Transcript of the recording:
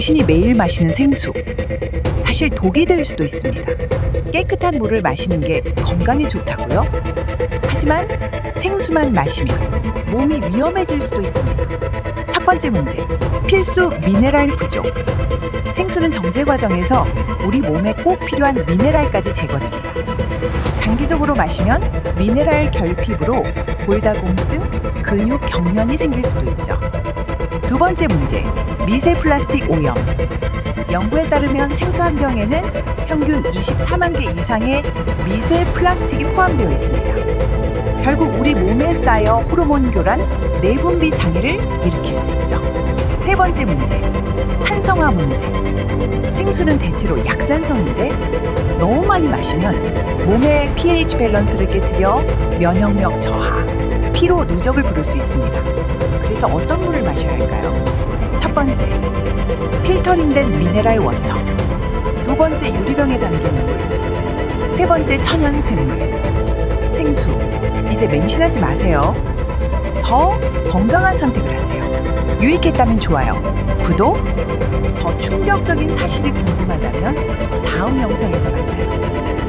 당신이 매일 마시는 생수. 사실 독이 될 수도 있습니다. 깨끗한 물을 마시는 게 건강에 좋다고요? 하지만 생수만 마시면 몸이 위험해질 수도 있습니다. 첫 번째 문제. 필수 미네랄 부족. 생수는 정제 과정에서 우리 몸에 꼭 필요한 미네랄까지 제거됩니다. 장기적으로 마시면 미네랄 결핍으로 골다공증, 근육 경련이 생길 수도 있죠. 두 번째 문제, 미세 플라스틱 오염. 연구에 따르면 생수 한 병에는 평균 24만 개 이상의 미세 플라스틱이 포함되어 있습니다. 결국 우리 몸에 쌓여 호르몬 교란, 내분비 장애를 일으킬 수 있죠. 세 번째 문제, 산성화 문제. 생수는 대체로 약산성인데 너무 많이 마시면 몸의 pH 밸런스를 깨뜨려 면역력 저하, 피로 누적을 부를 수 있습니다. 그래서 어떤 물을 마셔야 할까요? 첫 번째, 필터링된 미네랄 워터. 두 번째, 유리병에 담긴 물. 세 번째, 천연 샘물. 생수. 이제 맹신하지 마세요. 더 건강한 선택을 하세요. 유익했다면 좋아요. 구독. 더 충격적인 사실이 궁금하다면 다음 영상에서 만나요.